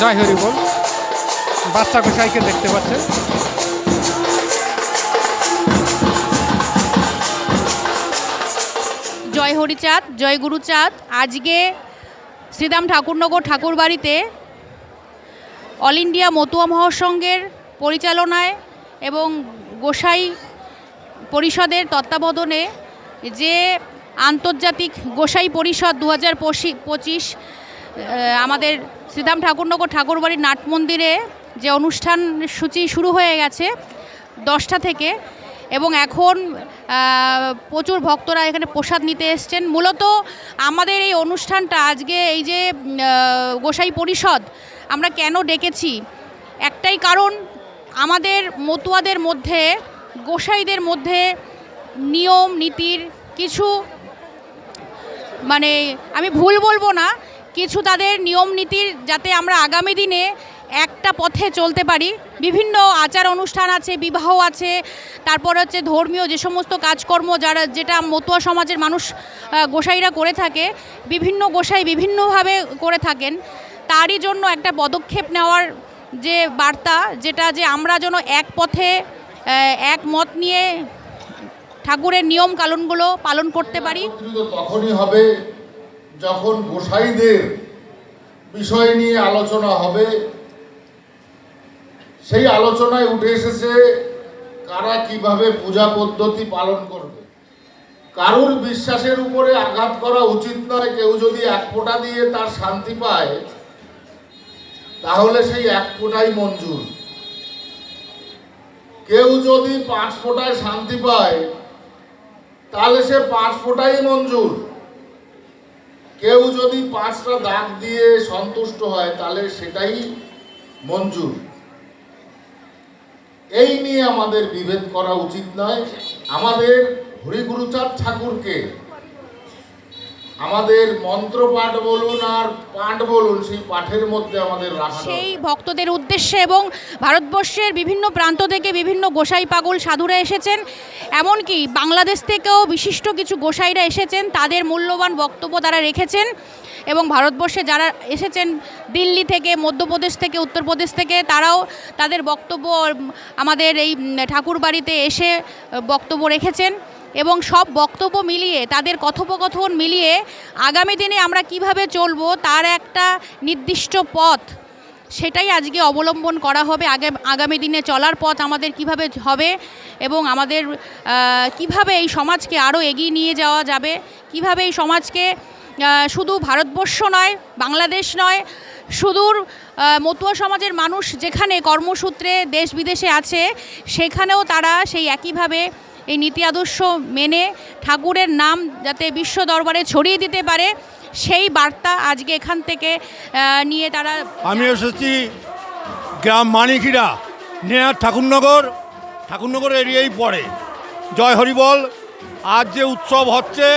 জয় হরি বল। বাচ্চা গোসাইকে দেখতে পাচ্ছেন। জয় হরিচাঁদ, জয় গুরুচাঁদ। আজকে শ্রীরাম ঠাকুরনগর ঠাকুরবাড়িতে অল ইন্ডিয়া মতুয়া মহাসংঘের পরিচালনায় এবং গোসাই পরিষদের তত্ত্বাবধানে যে আন্তর্জাতিক গোসাই পরিষদ দু হাজার পঁচিশ আমাদের শ্রীরাম ঠাকুরনগর ঠাকুরবাড়ির নাট মন্দিরে যে অনুষ্ঠান সূচি শুরু হয়ে গেছে দশটা থেকে এবং এখন প্রচুর ভক্তরা এখানে প্রসাদ নিতে এসছেন। মূলত আমাদের এই অনুষ্ঠানটা আজকে এই যে গোসাই পরিষদ, আমরা কেন ডেকেছি? একটাই কারণ, আমাদের মতুয়াদের মধ্যে, গোসাইদের মধ্যে নিয়ম, নীতির কিছু মানে আমি ভুল বলব না কিছু তাদের নিয়ম নীতির যাতে আমরা আগামী দিনে একটা পথে চলতে পারি। বিভিন্ন আচার অনুষ্ঠান আছে, বিবাহ আছে, তারপর হচ্ছে ধর্মীয় যে সমস্ত কাজকর্ম যারা, যেটা মতুয়া সমাজের মানুষ গোসাইরা করে থাকে, বিভিন্ন গোসাই বিভিন্নভাবে করে থাকেন। তারই জন্য একটা পদক্ষেপ নেওয়ার যে বার্তা, যেটা যে আমরা যেন এক পথে এক মত নিয়ে ঠাকুরের নিয়ম কানুনগুলো পালন করতে পারি। তখনই হবে যখন গোসাইদের বিষয় নিয়ে আলোচনা হবে, সেই আলোচনায় উঠে এসেছে কারা কীভাবে পূজা পদ্ধতি পালন করবে। কারুর বিশ্বাসের উপরে আঘাত করা উচিত নয়, কেউ যদি এক ফোঁটা দিয়ে তার শান্তি পায়, তাহলে সেই এক ফোঁটাই মঞ্জুর। কেউ যদি পাঁচ ফোঁটায় শান্তি পায়, তাহলে সে পাঁচ ফোঁটাই মঞ্জুর। কেউ যদি পাঁচটা দাগ দিয়ে সন্তুষ্ট হয়, তাহলে সেটাই মঞ্জুর। এই নিয়ে আমাদের বিভেদ করা উচিত নয়। আমাদের হরিগুরুচাঁদ ঠাকুরকে আমাদের মন্ত্র পাঠ বলুন আর পাঠ বলুন সেই পাঠের মধ্যে আমাদের রাখা সেই ভক্তদের উদ্দেশ্যে এবং ভারতবর্ষের বিভিন্ন প্রান্ত থেকে বিভিন্ন গোসাই পাগল সাধুরা এসেছেন এমনকি বাংলাদেশ থেকেও বিশিষ্ট কিছু গোসাইরা এসেছেন তাদের মূল্যবান বক্তব্য তারা রেখেছেন এবং ভারতবর্ষে যারা এসেছেন দিল্লি থেকে মধ্যপ্রদেশ থেকে উত্তরপ্রদেশ থেকে তারাও তাদের বক্তব্য আমাদের এই ঠাকুর বাড়িতে এসে বক্তব্য রেখেছেন। এবং সব বক্তব্য মিলিয়ে, তাদের কথোপকথন মিলিয়ে আগামী দিনে আমরা কীভাবে চলবো, তার একটা নির্দিষ্ট পথ, সেটাই আজকে অবলম্বন করা হবে আগে, আগামী দিনে চলার পথ আমাদের কীভাবে হবে এবং আমাদের কীভাবে এই সমাজকে আরও এগিয়ে নিয়ে যাওয়া যাবে, কীভাবে এই সমাজকে শুধু ভারতবর্ষ নয়, বাংলাদেশ নয়, সুদূর মতুয়া সমাজের মানুষ যেখানে কর্মসূত্রে দেশ বিদেশে আছে, সেখানেও তারা সেই একইভাবে এই নীতি আদর্শ মেনে ঠাকুরের নাম যাতে বিশ্ব দরবারে ছড়িয়ে দিতে পারে, সেই বার্তা আজকে এখান থেকে নিয়ে তারা আমি এসেছি গ্রাম মানিকিরা, নেয়ার ঠাকুরনগর ঠাকুরনগর এরিয়াই পড়ে। জয় হরিবল আজ যে উৎসব হচ্ছে,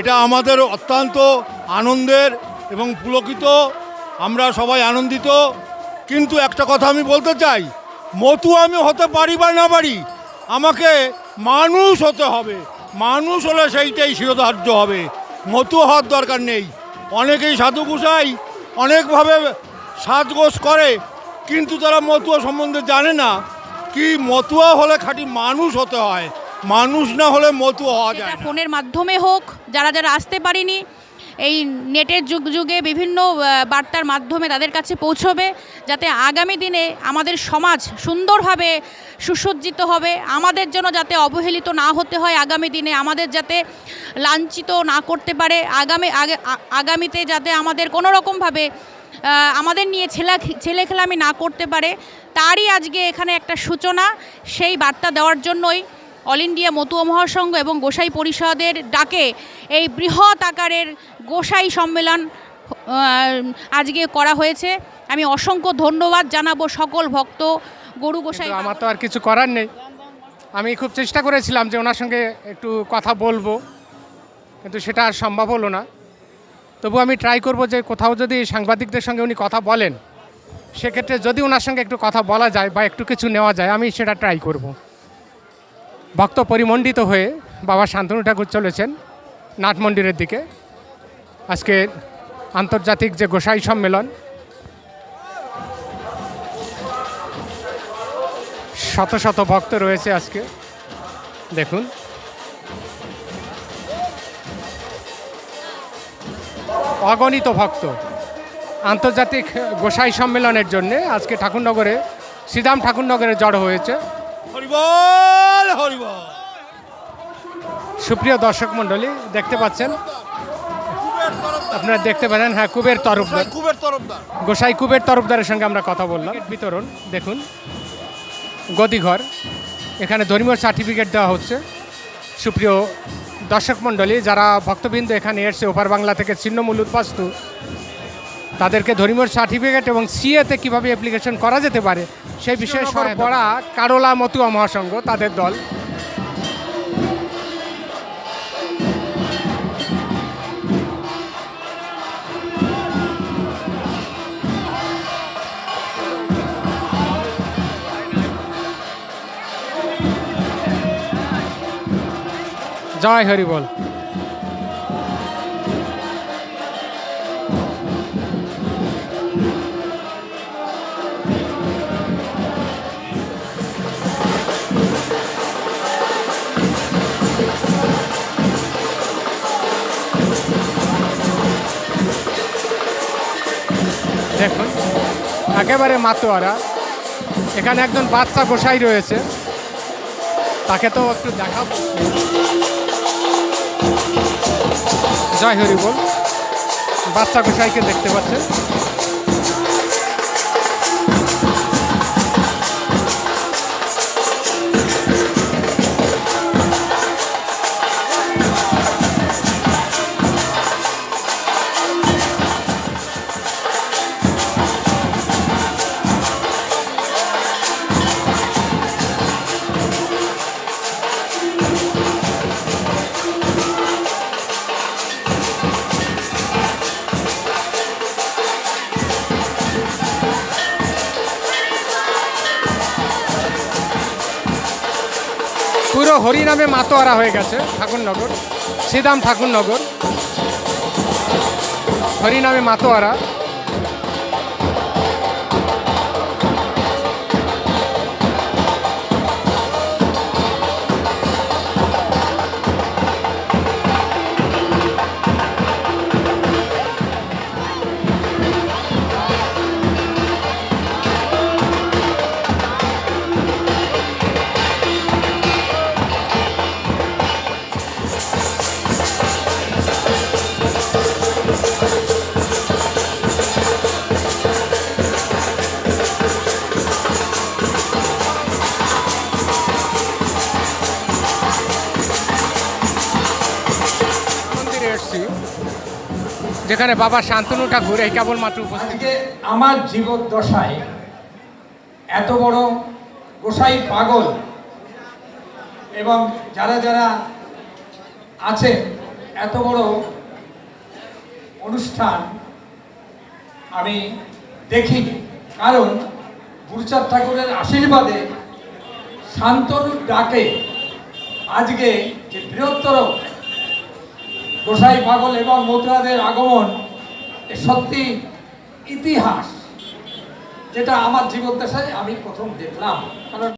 এটা আমাদের অত্যন্ত আনন্দের এবং পুলকিত, আমরা সবাই আনন্দিত। কিন্তু একটা কথা আমি বলতে চাই মতু আমি হতে পারি বা না পারি, আমাকে মানুষ হতে হবে। মানুষ হলে সেইটাই শিরোধার্য হবে। মতু হওয়ার দরকার নেই। অনেকেই সাধু গোসাই অনেকভাবে সাজগোজ করে কিন্তু তারা মতুয়া সম্বন্ধে জানে না কি মতুয়া হলে খাঁটি মানুষ হতে হয়। মানুষ না হলে মতুয়া হওয়া যায় ফোনের মাধ্যমে হোক যারা যারা আসতে পারেনি এই নেটের যুগ যুগে বিভিন্ন বার্তার মাধ্যমে তাদের কাছে পৌঁছবে যাতে আগামী দিনে আমাদের সমাজ সুন্দরভাবে সুসজ্জিত হবে, আমাদের জন্য যাতে অবহেলিত না হতে হয় আগামী দিনে, আমাদের যাতে লাঞ্ছিত না করতে পারে, আগামী, আগে- আগামীতে যাতে আমাদের কোনো রকমভাবে আমাদের নিয়ে ছেলা ছেলে খেলামি না করতে পারে, তারই আজকে এখানে একটা সূচনা, সেই বার্তা দেওয়ার জন্যই অল ইন্ডিয়া মতুয়া মহাসংঘ এবং গোসাই পরিষদের ডাকে এই বৃহৎ আকারের গোসাই সম্মেলন আজকে করা হয়েছে। আমি অসংখ্য ধন্যবাদ জানাব সকল ভক্ত গরু গোসাই আমার তো আর কিছু করার নেই। আমি খুব চেষ্টা করেছিলাম যে ওনার সঙ্গে একটু কথা বলব কিন্তু সেটা আর সম্ভব হলো না। তবু আমি ট্রাই করব যে কোথাও যদি সাংবাদিকদের সঙ্গে উনি কথা বলেন সেক্ষেত্রে যদি ওনার সঙ্গে একটু কথা বলা যায় বা একটু কিছু নেওয়া যায় আমি সেটা ট্রাই করব। ভক্ত পরিমণ্ডিত হয়ে বাবা শান্তনু ঠাকুর চলেছেন নাট মন্দিরের দিকে। আজকে আন্তর্জাতিক যে গোসাই সম্মেলন, শত শত ভক্ত রয়েছে আজকে। দেখুন। অগণিত ভক্ত। আন্তর্জাতিক গোসাই সম্মেলনের জন্য আজকে ঠাকুরনগরে, শ্রীরাম ঠাকুরনগরে জড়ো হয়েছে। হরিবল সুপ্রিয় দর্শক মণ্ডলী দেখতে পাচ্ছেন? আপনারা দেখতে পারেন হ্যাঁ কুবের তরফদার। কুবের তরফদার। গোসাই কুবের তরফদারের সঙ্গে আমরা কথা বললাম। বিতরণ দেখুন গদিঘর। এখানে ধর্মীয় সার্টিফিকেট দেওয়া হচ্ছে। সুপ্রিয় দর্শক মণ্ডলী যারা ভক্তবৃন্দ এখানে এসছে ওপার বাংলা থেকে ছিন্নমূল উদ্বাস্তু তাদেরকে ধর্মীয় সার্টিফিকেট এবং সিএতে কীভাবে অ্যাপ্লিকেশন করা যেতে পারে সেই বিষয়ে পড়া কারোলা মতুয়া মহাসংঘ তাদের দল। জয় হরি বল। একেবারে মাতোয়ারা। এখানে একজন বাচ্চা গোসাই রয়েছে। তাকে তো একটু দেখাবো। জয় হরি বল। বাচ্চা গোসাইকে দেখতে পাচ্ছেন। পুরো হরিনামে মাতোয়ারা হয়ে গেছে ঠাকুরনগর শ্রীদাম ঠাকুরনগর। হরিনামে মাতোয়ারা। যেখানে বাবা শান্তনু ঠাকুর এই কেবলমাত্র উপস্থিত। আমার জীবদ্দশায় এত বড় গোসাই পাগল এবং যারা যারা আছে এত বড় অনুষ্ঠান আমি দেখিনি। কারণ গুরুচাঁদ ঠাকুরের আশীর্বাদে শান্তনুর ডাকে আজকে যে বৃহত্তর গোসাই পাগল এবং মুদ্রাদের আগমন সত্যি ইতিহাস, যেটা আমার জীবন দেশে আমি প্রথম দেখলাম। কারণ